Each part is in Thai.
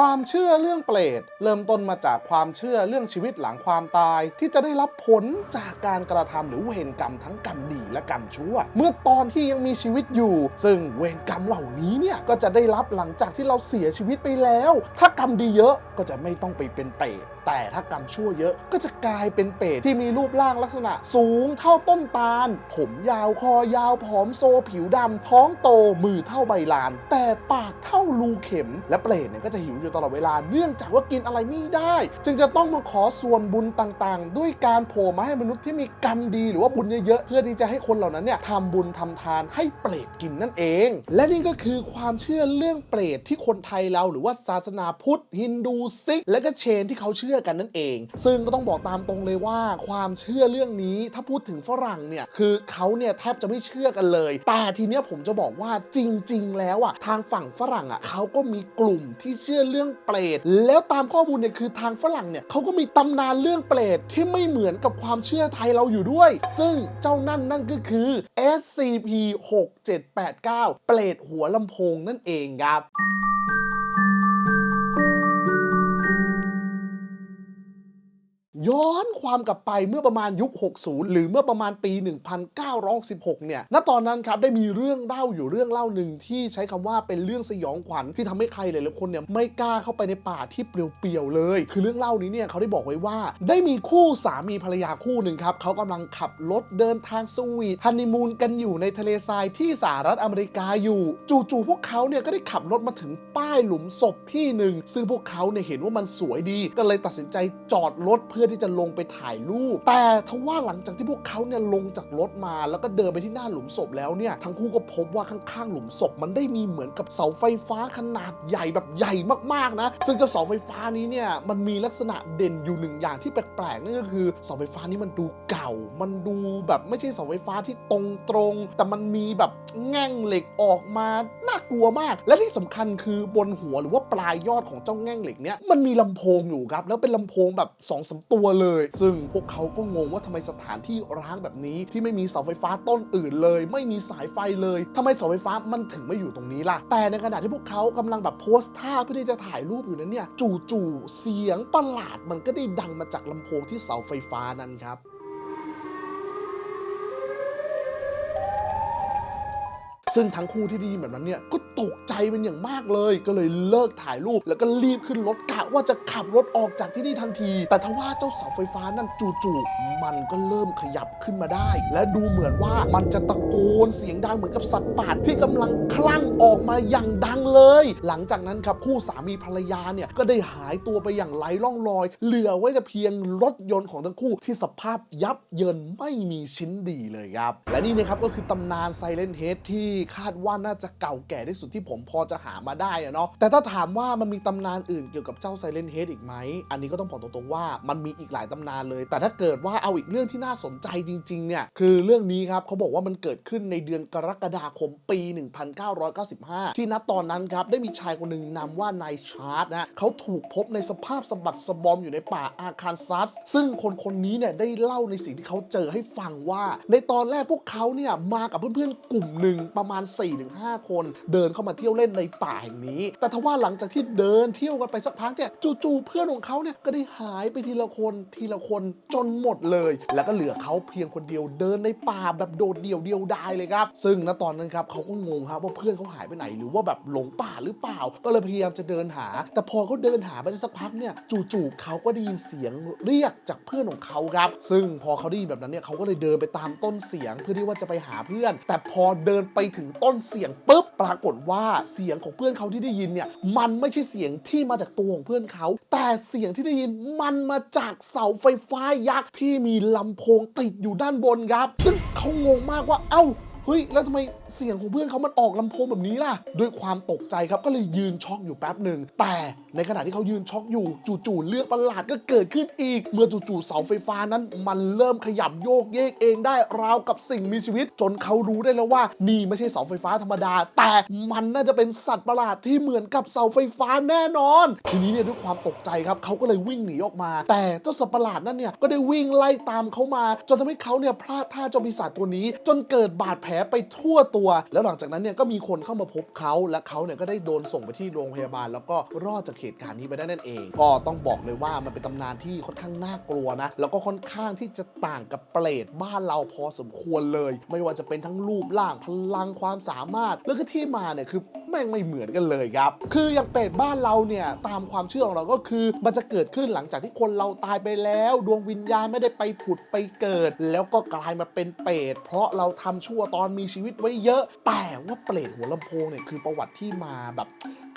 ความเชื่อเรื่องเปรตเริ่มต้นมาจากความเชื่อเรื่องชีวิตหลังความตาย ที่จะได้รับผลจากการกระทำหรือเวรกรรมทั้งกรรมดีและกรรมชั่ว เมื่อตอนที่ยังมีชีวิตอยู่ ซึ่งเวรกรรมเหล่านี้เนี่ยก็จะได้รับหลังจากที่เราเสียชีวิตไปแล้ว ถ้ากรรมดีเยอะก็จะไม่ต้องไปเป็นเปรตแต่ถ้ากรรมชั่วเยอะก็จะกลายเป็นเปรตที่มีรูปร่างลักษณะสูงเท่าต้นตาล ผมยาวคอยาวผอมโซผิวดำท้องโตมือเท่าใบลาน แต่ปากเท่า รูเข็ม และเปรตเนี่ยก็จะหิวอยู่ตลอดเวลา เนื่องจากว่ากินอะไรไม่ได้ จึงจะต้องมาขอส่วนบุญต่างๆ ด้วยการโผล่มาให้มนุษย์ที่มีกรรมดีหรือว่าบุญเยอะๆ เพื่อที่จะให้คนเหล่านั้นเนี่ยทำบุญทำทานให้เปรตกินนั่นเอง และนี่ก็คือความเชื่อเรื่องเปรตที่คนไทยเราหรือว่าศาสนาพุทธ ฮินดูซิก และก็เชนที่เขาเชื่อกันนั่นเอง ซึ่งก็ต้องบอกตามตรงเลยว่า ความเชื่อเรื่องนี้ถ้าพูดถึงฝรั่งเนี่ยคือเขาเนี่ยแทบจะไม่เชื่อกันเลย แต่ทีเนี้ยผมจะบอกว่าจริง ๆ แล้วอะทางฝั่งฝรั่งอะเขาก็มีกลุ่มที่เชื่อเรื่องเปรตแล้วตามข้อมูลเนี่ยคือทางฝรั่งเนี่ยเขาก็มีตำนานเรื่องเปรตที่ไม่เหมือนกับความเชื่อไทยเราอยู่ด้วย ซึ่งเจ้านั่นนั่นก็คือ SCP 6789 เปรตหัวลำโพงนั่นเองครับ ย้อนความกลับไปเมื่อประมาณยุค 60 หรือเมื่อประมาณปี 1916 เนี่ย ณ ตอนนั้นครับได้มีเรื่องเล่าอยู่เรื่องเล่าหนึ่งที่ใช้คำว่าเป็นเรื่องสยองขวัญที่ทำให้ใครหลายๆคนเนี่ยไม่กล้าเข้าไปในป่าที่เปลี่ยวๆเลย คือเรื่องเล่านี้เนี่ยเขาได้บอกไว้ว่า ได้มีคู่สามีภรรยาคู่หนึ่งครับเขากำลังขับรถเดินทางสวีทฮันนีมูนกันอยู่ในทะเลทรายที่สหรัฐอเมริกาอยู่ จู่ๆพวกเขาเนี่ยก็ได้ขับรถมาถึงป้ายหลุมศพที่หนึ่งซึ่งพวกเขาเนี่ยเห็นว่ามันสวยดีก็เลยตัดสินใจจอดรถเพื่อที่ที่จะลงไปถ่ายรูป แต่ทว่าหลังจากที่พวกเขาเนี่ยลงจากรถมา แล้วก็เดินไปที่หน้าหลุมศพแล้วเนี่ยทั้งคู่ก็พบว่าข้างๆหลุมศพมันได้มีเหมือนกับเสาไฟฟ้าขนาดใหญ่แบบใหญ่มากๆนะ ซึ่งเจ้าเสาไฟฟ้านี้เนี่ยมันมีลักษณะเด่นอยู่หนึ่งอย่างที่แปลกๆนั่นก็คือเสาไฟฟ้านี้มันดูเก่า มันดูแบบไม่ใช่เสาไฟฟ้าที่ตรงตรงๆแต่มันมีแบบแง่งเหล็กออกมาน่ากลัวมาก และที่สำคัญคือบนหัวหรือว่าปลายยอดของเจ้าแง่งเหล็กเนี่ยมันมีลำโพงอยู่ครับแล้วเป็นลำโพงแบบ2อสตััวเลย ซึ่งพวกเขาก็งงว่าทำไมสถานที่ร้างแบบนี้ที่ไม่มีเสาไฟฟ้าต้นอื่นเลย ไม่มีสายไฟเลยทำไมเสาไฟฟ้ามันถึงไม่อยู่ตรงนี้ล่ะ แต่ในขณะที่พวกเขากำลังแบบโพสท่าเพื่อที่จะถ่ายรูปอยู่นั้นเนี่ยจู่ๆเสียงประหลาดมันก็ได้ดังมาจากลำโพงที่เสาไฟฟ้านั้นครับ ซึ่งทั้งคู่ที่ได้ยินแบบนั้นเนี่ยก็ตกใจเป็นอย่างมากเลย ก็เลยเลิกถ่ายรูป แล้วก็รีบขึ้นรถกะว่าจะขับรถออกจากที่นี่ทันที แต่ทว่าเจ้าเสาไฟฟ้านั่นจู่ๆมันก็เริ่มขยับขึ้นมาได้ และดูเหมือนว่ามันจะตะโกนเสียงดังเหมือนกับสัตว์ป่าที่กำลังคลั่งออกมาอย่างดังเลย หลังจากนั้นครับคู่สามีภรรยาเนี่ยก็ได้หายตัวไปอย่างไร้ร่องรอย เหลือไว้แต่เพียงรถยนต์ของทั้งคู่ที่สภาพยับเยินไม่มีชิ้นดีเลยครับ และนี่นะครับก็คือตำนาน Silent Head ที่คาดว่าน่าจะเก่าแก่ที่สุดที่ผมพอจะหามาได้อะเนาะแต่ถ้าถามว่ามันมีตำนานอื่นเกี่ยวกับเจ้า Silent Head อีกไหมอันนี้ก็ต้องบอกตรงๆว่ามันมีอีกหลายตำนานเลย แต่ถ้าเกิดว่าเอาอีกเรื่องที่น่าสนใจจริงๆเนี่ยคือเรื่องนี้ครับเขาบอกว่ามันเกิดขึ้นในเดือนกรกฎาคมปี 1995 ที่ณตอนนั้นครับได้มีชายคนหนึ่งนามว่านายชาร์ตนะเขาถูกพบในสภาพสะบัดสะบอมอยู่ในป่าอาคานซัส ซึ่งคนคนนี้เนี่ยได้เล่าในสิ่งที่เขาเจอให้ฟังว่า ในตอนแรกพวกเขาเนี่ยมากับเพื่อนๆกลุ่มหนึ่งประมาณ 4-5 คน เดินเข้ามาเที่ยวเล่นในป่าแห่งนี้ แต่ทว่าหลังจากที่เดินเที่ยวกันไปสักพักเนี่ยจู่ๆเพื่อนของเขาเนี่ยก็ได้หายไปทีละคนทีละคนจนหมดเลย แล้วก็เหลือเขาเพียงคนเดียวเดินในป่าแบบโดดเดี่ยวเดียวดายเลยครับ ซึ่งณตอนนั้นครับเขาก็งงครับว่าเพื่อนเขาหายไปไหนหรือว่าแบบหลงป่าหรือเปล่า ก็เลยพยายามจะเดินหา แต่พอเขาเดินหาไปสักพักเนี่ยจู่ๆเขาก็ได้ยินเสียงเรียกจากเพื่อนของเขาครับ ซึ่งพอเขาได้ยินแบบนั้นเนี่ยเขาก็เลยเดินไปตามต้นเสียงเพื่อที่ว่าจะไปหาเพื่อน แต่พอเดินไปถึงต้นเสียงปุ๊บปรากฏว่าเสียงของเพื่อนเขาที่ได้ยินเนี่ยมันไม่ใช่เสียงที่มาจากตัวของเพื่อนเขา แต่เสียงที่ได้ยินมันมาจากเสาไฟฟ้ายักษ์ที่มีลำโพงติดอยู่ด้านบนครับ ซึ่งเขางงมากว่าเอ้า เฮ้ย แล้วทำไมเสียงของเพื่อนเขามันออกลำโพงแบบนี้ล่ะ ด้วยความตกใจครับก็เลยยืนช็อกอยู่แป๊บหนึ่ง แต่ในขณะที่เขายืนช็อกอยู่จู่ๆเรื่องประหลาดก็เกิดขึ้นอีก เมื่อจู่ๆเสาไฟฟ้านั้น มันเริ่มขยับโยกเยกเองได้ราวกับสิ่งมีชีวิต จนเขารู้ได้แล้วว่า นี่ไม่ใช่เสาไฟฟ้าธรรมดา แต่มันน่าจะเป็นสัตว์ประหลาดที่เหมือนกับเสาไฟฟ้าแน่นอน ทีนี้เนี่ยด้วยความตกใจครับเขาก็เลยวิ่งหนีออกมา แต่เจ้าสัตว์ประหลาดนั่นเนี่ยก็ได้วิ่งไล่ตามเขามา จนทำให้เขาเนี่ยพลาดท่าเจ้าปีศาจตัวนี้ จนเกิดบาดแผลลไปทั่วตัว แล้วหลังจากนั้นเนี่ยก็มีคนเข้ามาพบเขาและเขาเนี่ยก็ได้โดนส่งไปที่โรงพยาบาล แล้วก็รอดจากเหตุการณ์นี้ไปได้นั่นเอง ก็ต้องบอกเลยว่ามันเป็นตำนานที่ค่อนข้างน่ากลัวนะแล้วก็ค่อนข้างที่จะต่างกับเปรตบ้านเราพอสมควรเลย ไม่ว่าจะเป็นทั้งรูปร่างพลังความสามารถแล้วก็ที่มาเนี่ยคือแม่งไม่เหมือนกันเลยครับ คืออย่างเปรตบ้านเราเนี่ยตามความเชื่อของเราก็คือ มันจะเกิดขึ้นหลังจากที่คนเราตายไปแล้ว ดวงวิญญาณไม่ได้ไปผุดไปเกิด แล้วก็กลายมาเป็นเปรตเพราะเราทำชั่วตอนมีชีวิตไว้เยอะ แต่ว่าเปรตหัวลำโพงเนี่ยคือประวัติที่มาแบบ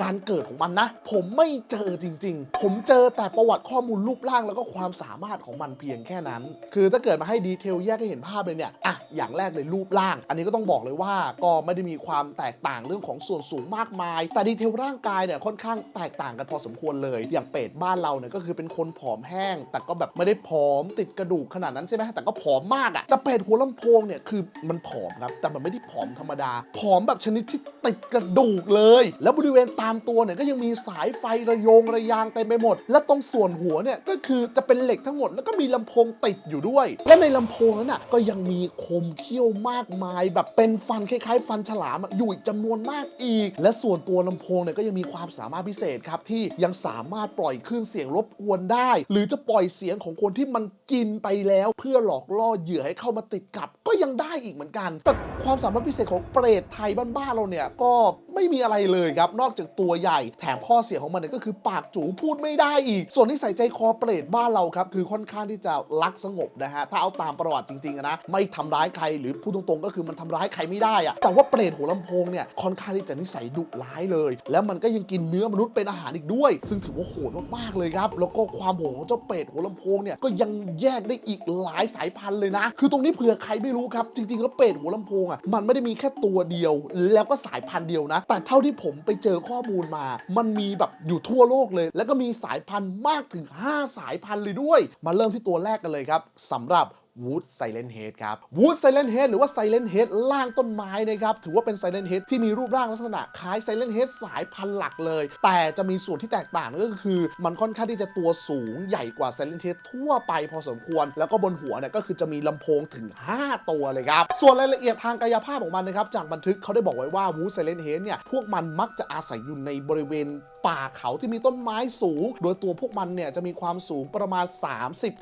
การเกิดของมันนะ ผมไม่เจอจริง ๆ ผมเจอแต่ประวัติข้อมูลรูปร่างแล้วก็ความสามารถของมันเพียงแค่นั้น คือถ้าเกิดมาให้ดีเทลแยกให้เห็นภาพเลยเนี่ยอะอย่างแรกเลยรูปร่าง อันนี้ก็ต้องบอกเลยว่าก็ไม่ได้มีความแตกต่างเรื่องของส่วนสูงมากมาย แต่ดีเทลร่างกายเนี่ยค่อนข้างแตกต่างกันพอสมควรเลย อย่างเป็ดบ้านเราเนี่ยก็คือเป็นคนผอมแห้ง แต่ก็แบบไม่ได้ผอมติดกระดูกขนาดนั้นใช่ไหมแต่ก็ผอมมากอะแต่เป็ดหัวลำโพงเนี่ยคือมันผอมครับแต่มันไม่ได้ผอมธรรมดาผอมแบบชนิดที่ติดกระดูกเลย แล้วบริเวณตาามตัวเนี่ยก็ยังมีสายไฟระโยงระยางเต็มไปหมด และตรงส่วนหัวเนี่ยก็คือจะเป็นเหล็กทั้งหมด แล้วก็มีลำโพงติดอยู่ด้วย และในลำโพงนั้นน่ะก็ยังมีคมเขี้ยวมากมาย แบบเป็นฟันคล้ายๆ ฟันฉลามอะอยู่อีกจำนวนมากอีก และส่วนตัวลำโพงเนี่ยก็ยังมีความสามารถพิเศษครับที่ยังสามารถปล่อยคลื่นเสียงรบกวนได้ หรือจะปล่อยเสียงของคนที่มัน กินไปแล้วเพื่อหลอกล่อเหยื่อให้เข้ามาติดกับ ก็ยังได้อีกเหมือนกัน แต่ความสามารถพิเศษของเปรตไทยบ้านๆเราเนี่ยก็ไม่มีอะไรเลยครับ นอกจากตัวใหญ่ แถมข้อเสียของมันเนี่ยก็คือปากจูพูดไม่ได้อีก ส่วนที่ใส่ใจคอเปรตบ้านเราครับ คือค่อนข้างที่จะรักสงบนะฮะ ถ้าเอาตามประวัติจริงๆนะ ไม่ทำร้ายใครหรือพูดตรงๆ ก็คือมันทำร้ายใครไม่ได้อะแต่ว่าเปรตหัวลำโพงเนี่ยค่อนข้างที่จะนิสัยดุร้ายเลย แล้วมันก็ยังกินเนื้อมนุษย์เป็นอาหารอีกด้วย ซึ่งถือว่าโหดมากๆเลยครับ แล้วก็ความโหดของเจ้าเปรตหัวลำโพงเนี่ยก็ยังแยกได้อีกหลายสายพันธุ์เลยนะ คือตรงนี้เผื่อใครไม่รู้ครับ จริงๆ แล้วเป็ดหัวลำโพงอะมันไม่ได้มีแค่ตัวเดียว แล้วก็สายพันธุ์เดียวนะ แต่เท่าที่ผมไปเจอข้อมูลมา มันมีแบบอยู่ทั่วโลกเลย แล้วก็มีสายพันธุ์มากถึง 5 สายพันธุ์เลยด้วย มาเริ่มที่ตัวแรกกันเลยครับสำหรับ Wood Silent Head ครับ Wood Silent Head หรือว่า Silent Head ล่างต้นไม้นะครับถือว่าเป็น Silent Head ที่มีรูปร่างลักษณะคล้าย Silent Head สายพันธุ์หลักเลย แต่จะมีส่วนที่แตกต่างก็คือ มันค่อนข้างที่จะตัวสูงใหญ่กว่า Silent Head ทั่วไปพอสมควร แล้วก็บนหัวเนี่ยก็คือจะมีลำโพงถึง 5 ตัวเลยครับ ส่วนรายละเอียดทางกายภาพของมันนะครับจากบันทึกเขาได้บอกไว้ว่า Wood Silent Head เนี่ยพวกมันมักจะอาศัยอยู่ในบริเวณป่าเขาที่มีต้นไม้สูง โดยตัวพวกมันเนี่ยจะมีความสูงประมาณ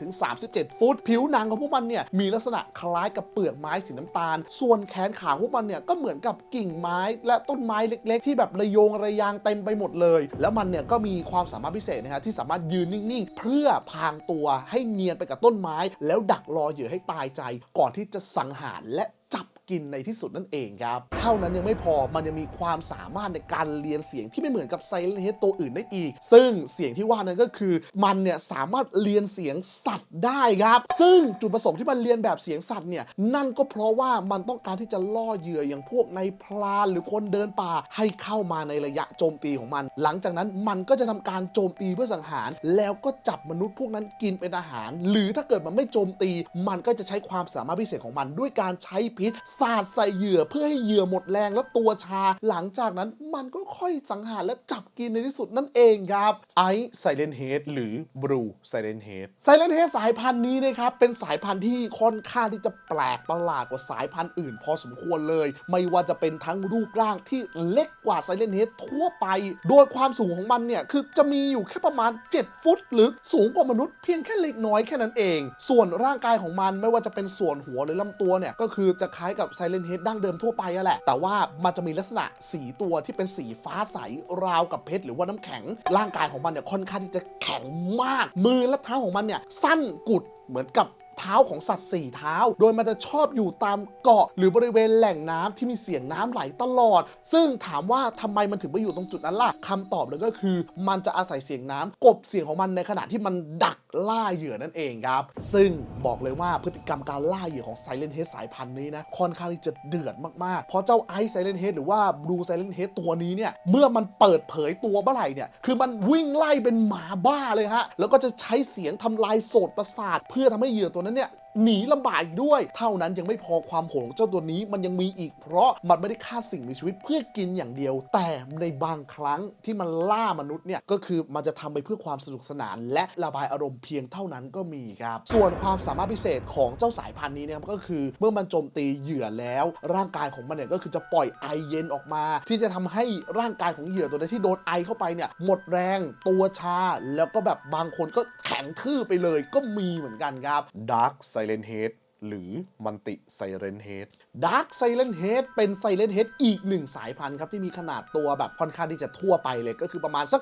30-37 ฟุต ผิวหนังของพวกมันเนี่ยมีลักษณะคล้ายกับเปลือกไม้สีน้ำตาล ส่วนแขนขาพวกมันเนี่ยก็เหมือนกับกิ่งไม้และต้นไม้เล็ก ๆ ที่แบบระโยงระยางเต็มไปหมดเลย แล้วมันเนี่ยก็มีความสามารถพิเศษนะฮะที่สามารถยืนนิ่งๆ เพื่อพางตัวให้เนียนไปกับต้นไม้ แล้วดักรอเหยื่อให้ตายใจ ก่อนที่จะสังหารและจับ กินในที่สุดนั่นเองครับ เท่านั้นยังไม่พอมันยังมีความสามารถในการเรียนเสียงที่ไม่เหมือนกับไซเลนเฮดตัวอื่นได้อีก ซึ่งเสียงที่ว่านั้นก็คือ มันเนี่ยสามารถเรียนเสียงสัตว์ได้ครับ ซึ่งจุดประสงค์ที่มันเรียนแบบเสียงสัตว์เนี่ยนั่นก็เพราะว่ามันต้องการที่จะล่อเหยื่ออย่างพวกในพลานหรือคนเดินป่าให้เข้ามาในระยะโจมตีของมัน หลังจากนั้นมันก็จะทำการโจมตีเพื่อสังหาร แล้วก็จับมนุษย์พวกนั้นกินเป็นอาหาร หรือถ้าเกิดมันไม่โจมตี มันก็จะใช้ความสามารถพิเศษของมันด้วยการใช้พิษสาดใส่เหยื่อเพื่อให้เหยื่อหมดแรงและตัวชา หลังจากนั้นมันก็ค่อยสังหารและจับกินในที่สุดนั่นเองครับไอซ์ไซเลนเฮดหรือบลูไซเลนเฮดไซเลนเฮดสายพันธุ์นี้นะครับเป็นสายพันธุ์ที่ค่อนข้างที่จะแปลกประหลาดกว่าสายพันธุ์อื่น พอสมควรเลย ไม่ว่าจะเป็นทั้งรูปร่างที่เล็กกว่าไซเลนเฮดทั่วไป โดยความสูงของมันเนี่ยคือจะมีอยู่แค่ประมาณ 7 ฟุต หรือสูงกว่ามนุษย์เพียงแค่เล็กน้อยแค่นั้นเอง ส่วนร่างกายของมันไม่ว่าจะเป็นส่วนหัวหรือลำตัวเนี่ยก็คือจะคล้ายกับไซเลนเฮดดั้งเดิมทั่วไปอะแหละ แต่ว่ามันจะมีลักษณะสีตัวที่เป็นสีฟ้าใสราวกับเพชรหรือว่าน้ำแข็ง ร่างกายของมันเนี่ยค่อนข้างที่จะแข็งมาก มือและเท้าของมันเนี่ยสั้นกุด เหมือนกับเท้าของสัตว์สี่เท้า โดยมันจะชอบอยู่ตามเกาะ หรือบริเวณแหล่งน้ำที่มีเสียงน้ำไหลตลอด ซึ่งถามว่าทำไมมันถึงไปอยู่ตรงจุดนั้นล่ะคำตอบเลยก็คือ มันจะอาศัยเสียงน้ำกบเสียงของมันในขณะที่มันดักล่าเหยื่อนั่นเองครับ ซึ่งบอกเลยว่าพฤติกรรมการล่าเหยื่อของ Silent Head สายพันธุ์นี้นะค่อนข้างที่จะเดือดมากๆ เพราะเจ้าไอซ์ Silent Head หรือว่า Blue Silent Head ตัวนี้เนี่ยเมื่อมันเปิดเผยตัวเมื่อไหร่เนี่ยคือมันวิ่งไล่เป็นหมาบ้าเลยฮะแล้วก็จะใช้เสียงทำลายโสตประสาทเพื่อทำให้เหยื่อตัวนั้นเนี่ย หนีลำบากอีกด้วย เท่านั้นยังไม่พอความโหดของเจ้าตัวนี้มันยังมีอีกเพราะมันไม่ได้ฆ่าสิ่งมีชีวิตเพื่อกินอย่างเดียว แต่ในบางครั้งที่มันล่ามนุษย์เนี่ยก็คือมันจะทำไปเพื่อความสนุกสนาน และระบายอารมณ์เพียงเท่านั้นก็มีครับ ส่วนความสามารถพิเศษของเจ้าสายพันธุ์นี้นะครับก็คือเมื่อมันโจมตีเหยื่อแล้ว ร่างกายของมันเนี่ยก็คือจะปล่อยไอเย็นออกมา ที่จะทำให้ร่างกายของเหยื่อตัวนั้ที่โดนไอเข้าไปเนี่ยหมดแรงตัวชา แล้วก็แบบบางคนก็แข็งทื่อไปเลยก็มีเหมือนกันครับไซเรนเฮดหรือมันติไซเรนเฮดดาร์กไซเรนเฮดเป็นไซเรนเฮดอีกหนึ่งสายพันธุ์ครับ ที่มีขนาดตัวแบบค่อนข้างที่จะทั่วไปเลยก็คือประมาณสัก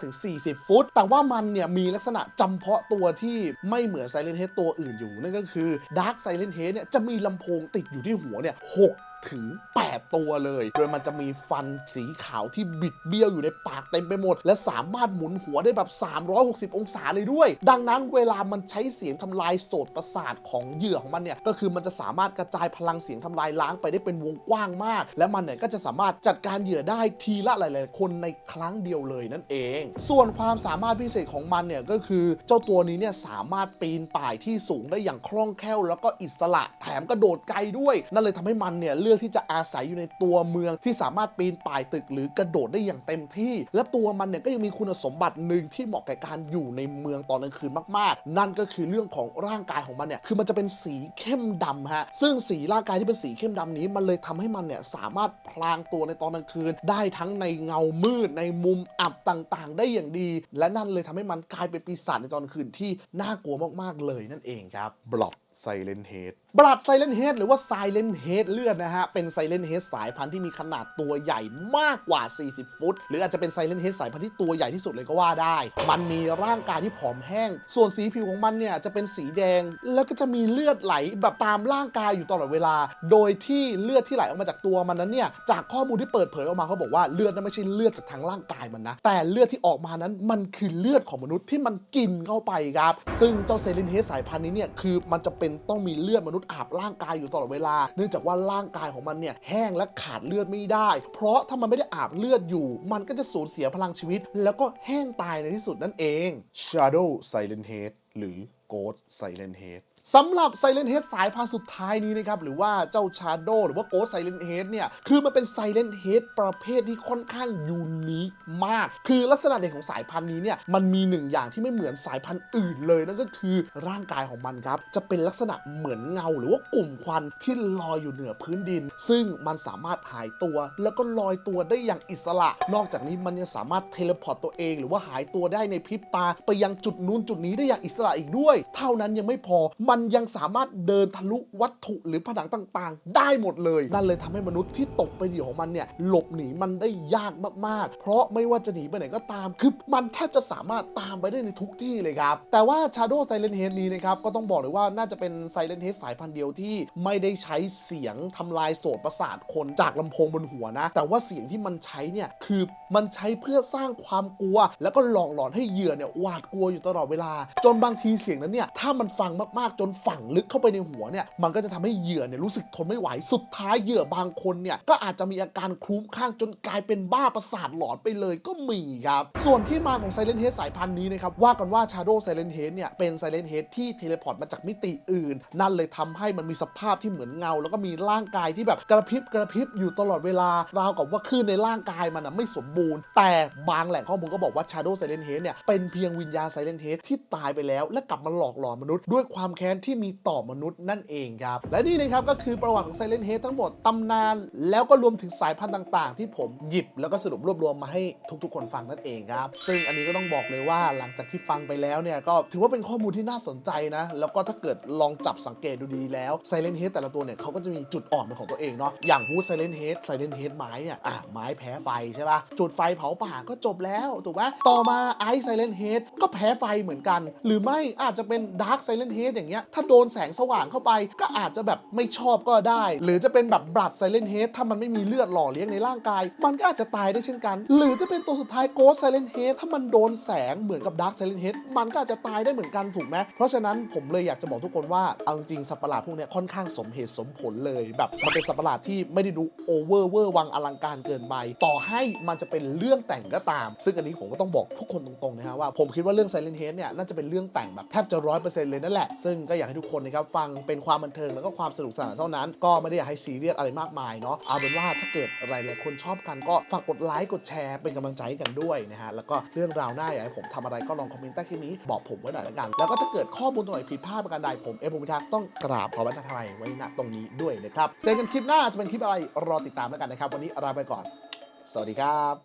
35-40 ฟุต แต่ว่ามันเนี่ยมีลักษณะจำเพาะตัวที่ไม่เหมือนไซเรนเฮดตัวอื่นอยู่ นั่นก็คือดาร์กไซเรนเฮดเนี่ยจะมีลำโพงติดอยู่ที่หัวเนี่ย6ถึง 8 ตัวเลย โดยมันจะมีฟันสีขาวที่บิดเบี้ยวอยู่ในปากเต็มไปหมด และสามารถหมุนหัวได้แบบ 360 องศาเลยด้วย ดังนั้นเวลามันใช้เสียงทำลายโสตประสาทของเหยื่อของมันเนี่ย ก็คือมันจะสามารถกระจายพลังเสียงทำลายล้างไปได้เป็นวงกว้างมาก และมันเนี่ยก็จะสามารถจัดการเหยื่อได้ทีละหลาย ๆ คนในครั้งเดียวเลยนั่นเอง ส่วนความสามารถพิเศษของมันเนี่ยก็คือเจ้าตัวนี้เนี่ยสามารถปีนป่ายที่สูงได้อย่างคล่องแคล่ว แล้วก็อิสระแถมกระโดดไกลด้วย นั่นเลยทำให้มันเนี่ยเลือกที่จะอาศัยอยู่ในตัวเมืองที่สามารถปีนป่ายตึกหรือกระโดดได้อย่างเต็มที่ และตัวมันเนี่ยก็ยังมีคุณสมบัติหนึ่งที่เหมาะกับการอยู่ในเมืองตอนกลางคืนมากๆ นั่นก็คือเรื่องของร่างกายของมันเนี่ยคือมันจะเป็นสีเข้มดำฮะซึ่งสีร่างกายที่เป็นสีเข้มดำนี้มันเลยทำให้มันเนี่ยสามารถพลางตัวในตอนกลางคืน ได้ทั้งในเงามืดในมุมอับต่างๆ ได้อย่างดี และนั่นเลยทำให้มันกลายเป็นปีศาจในตอนกลางคืนที่น่ากลัวมากๆเลยนั่นเองครับบล็อก ไซเลนเฮดบลัดไซเลนเฮดหรือว่าไซเลนเฮดเลือดนะฮะ เป็นไซเลนเฮดสายพันธุ์ที่มีขนาดตัวใหญ่มากกว่า 40 ฟุต หรืออาจจะเป็นไซเลนเฮดสายพันธุ์ที่ตัวใหญ่ที่สุดเลยก็ว่าได้ มันมีร่างกายที่ผอมแห้ง ส่วนสีผิวของมันเนี่ยจะเป็นสีแดง แล้วก็จะมีเลือดไหลแบบตามร่างกายอยู่ตลอดเวลา โดยที่เลือดที่ไหลออกมาจากตัวมันนั้นเนี่ย จากข้อมูลที่เปิดเผยออกมาเขาบอกว่าเลือดนั้นไม่ใช่เลือดจากทางร่างกายมันนะ แต่เลือดที่ออกมานั้นมันคือเลือดของมนุษย์ที่มันกินเข้าไปครับ ซึ่งเจ้าเซเลนเฮดสายพันธุ์นี้เนี่ยคือมันจะเป็นต้องมีเลือดมนุษย์อาบร่างกายอยู่ตลอดเวลา เนื่องจากว่าร่างกายของมันเนี่ยแห้งและขาดเลือดไม่ได้ เพราะถ้ามันไม่ได้อาบเลือดอยู่ มันก็จะสูญเสียพลังชีวิต แล้วก็แห้งตายในที่สุดนั่นเอง Shadow Silent Head หรือ Ghost Silent Head สำหรับ Silent Head สายพันธุ์สุดท้ายนี้นะครับ หรือว่าเจ้า Shadow หรือว่า Ghost Silent Head เนี่ย คือมันเป็น Silent Head ประเภทที่ค่อนข้างยูนิคมาก คือลักษณะเด่นของสายพันธุ์นี้เนี่ย มันมีหนึ่งอย่างที่ไม่เหมือนสายพันธุ์อื่นเลย นั่นก็คือร่างกายของมันครับ จะเป็นลักษณะเหมือนเงา หรือว่ากลุ่มควันที่ลอยอยู่เหนือพื้นดิน ซึ่งมันสามารถหายตัว แล้วก็ลอยตัวได้อย่างอิสระ นอกจากนี้มันยังสามารถเทเลพอร์ตตัวเอง หรือว่าหายตัวได้ในพริบตา ไปยังจุดนู้นจุดนี้ได้อย่างอิสระอีกด้วย เท่านั้นยังไม่พอมันันยังสามารถเดินทะลุวัตถุหรือผนังต่างๆ ได้หมดเลย นั่นเลยทำให้มนุษย์ที่ตกเป็นเหยื่อของมันเนี่ยหลบหนีมันได้ยากมากๆ เพราะไม่ว่าจะหนีไปไหนก็ตาม คือมันแทบจะสามารถตามไปได้ในทุกที่เลยครับ แต่ว่า Shadow Silent Head นี้นะครับ ก็ต้องบอกเลยว่าน่าจะเป็น Silent Head สายพันธุ์เดียวที่ไม่ได้ใช้เสียงทำลายโสตประสาทคนจากลำโพงบนหัวนะ แต่ว่าเสียงที่มันใช้เนี่ยคือมันใช้เพื่อสร้างความกลัว แล้วก็หลอกหลอนให้เหยื่อเนี่ยหวาดกลัวอยู่ตลอดเวลา จนบางทีเสียงนั้นเนี่ยถ้ามันฟังมากๆจนฝังลึกเข้าไปในหัวเนี่ยมันก็จะทำให้เหยื่อเนี่ยรู้สึกทนไม่ไหวสุดท้ายเหยื่อบางคนเนี่ยก็อาจจะมีอาการคลุ้มคลั่งจนกลายเป็นบ้าประสาทหลอนไปเลยก็มีครับ ส่วนที่มาของ Silent Head สายพันธุ์นี้นะครับว่ากันว่า Shadow Silent Head เนี่ยเป็น Silent Head ที่เทเลพอร์ตมาจากมิติอื่น นั่นเลยทำให้มันมีสภาพที่เหมือนเงา แล้วก็มีร่างกายที่แบบกระพริบกระพริบอยู่ตลอดเวลาราวกับว่าคลื่นในร่างกายมันนะไม่สมบูรณ์ แต่บางแหล่งข้อมูลก็บอกว่า Shadow Silent Head เนี่ยเป็นเพียงวิญญาณ Silent Head ที่ตายไปแล้ว และกลับมาหลอกหลอนมนุษย์ด้วยความแค้นที่มีต่อมนุษย์นั่นเองครับ และนี่นะครับก็คือประวัติของ Silent Head ทั้งหมดตำนาน แล้วก็รวมถึงสายพันธุ์ต่าง ๆ ที่ผมหยิบแล้วก็สรุปรวบรวมมาให้ทุกๆ คนฟังนั่นเองครับ ซึ่งอันนี้ก็ต้องบอกเลยว่าหลังจากที่ฟังไปแล้วเนี่ยก็ถือว่าเป็นข้อมูลที่น่าสนใจนะ แล้วก็ถ้าเกิดลองจับสังเกตดูดีแล้ว Silent Head แต่ละตัวเนี่ยเขาก็จะมีจุดอ่อนเป็นของตัวเองเนาะอย่างพูด Silent Head Silent Head ไม้เนี่ยอะไม้แพ้ไฟใช่ปะจุดไฟเผาป่าก็จบแล้วถูกไหมต่อมาไอซ์ Silent Head ก็แพ้ไฟเหมือนกัน หรือไม่อาจจะเป็น Dark Silent Head อย่างเงี้ยถ้าโดนแสงสว่างเข้าไป ก็อาจจะแบบไม่ชอบก็ได้ หรือจะเป็นแบบ Blood Silent Head ถ้ามันไม่มีเลือดหล่อเลี้ยงในร่างกาย มันก็อาจจะตายได้เช่นกัน หรือจะเป็นตัวสุดท้าย Ghost Silent Head ถ้ามันโดนแสงเหมือนกับ Dark Silent Head มันก็อาจจะตายได้เหมือนกันถูกไหมเพราะฉะนั้นผมเลยอยากจะบอกทุกคนว่าเอาจริงสัตว์ประหลาดพวกนี้ค่อนข้างสมเหตุสมผลเลยแบบมันเป็นสัตว์ประหลาดที่ไม่ได้ดูโอเวอร์เวอร์วังอลังการเกินไปต่อให้มันจะเป็นเรื่องแต่งก็ตาม ซึ่งอันนี้ผมก็ต้องบอกทุกคนตรงๆนะฮะว่าผมคิดว่าเรื่อง Silent Head เนี่ยน่าจะเป็นเรื่องแต่งแบบแทบจะร้อยเปอร์เซ็นต์เลยนั่นแหละซึ่งก็อยากให้ทุกคนนะครับฟังเป็นความบันเทิงแล้วก็ความสนุกสนานเท่านั้น ก็ไม่ได้อยากให้ซีเรียสอะไรมากมายเนาะเอาเป็นว่าถ้าเกิดหลายๆคนชอบกันก็ฝากกดไลค์กดแชร์เป็นกำลังใจให้กันด้วยนะฮะแล้วก็เรื่องราวหน้าอยากให้ผมทำอะไรก็ลองคอมเมนต์ใต้คลิปนี้บอกผมไว้หน่อยละกัน แล้วก็ถ้าเกิดข้อมูลตรงไหนผิดพลาดประการใดผมเอฟผมพิทักษ์ต้องกราบขอบัตรไทยไว้ณตรงนี้ด้วยนะครับเจอกันคลิปหน้าจะเป็นคลิปอะไรรอติดตามแล้วกันนะครับ วันนี้ลาไปก่อน สวัสดีครับ